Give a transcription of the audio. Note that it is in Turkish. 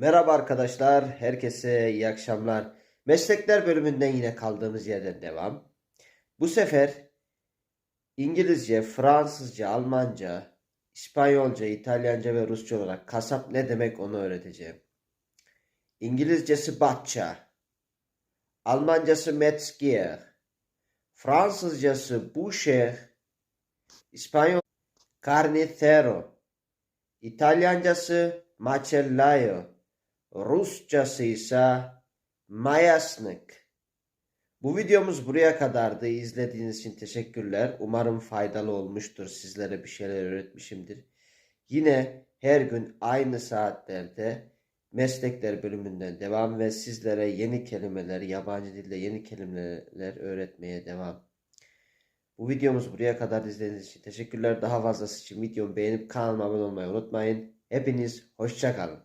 Merhaba arkadaşlar, herkese iyi akşamlar. Meslekler bölümünden yine kaldığımız yerden devam. Bu sefer İngilizce, Fransızca, Almanca, İspanyolca, İtalyanca ve Rusça olarak kasap ne demek onu öğreteceğim. İngilizcesi Batça, Almancası Metzger, Fransızcası Boucher, İspanyol Carnicero, İtalyancası Macellaio, Rusçası ise Mayasnik. Bu videomuz buraya kadardı. İzlediğiniz için teşekkürler. Umarım faydalı olmuştur. Sizlere bir şeyler öğretmişimdir. Yine her gün aynı saatlerde meslekler bölümünden devam ve sizlere yeni kelimeler, yabancı dilde yeni kelimeler öğretmeye devam. Bu videomuz buraya kadar izlediğiniz için teşekkürler. Daha fazlası için videomu beğenip kanalıma abone olmayı unutmayın. Hepiniz hoşça kalın.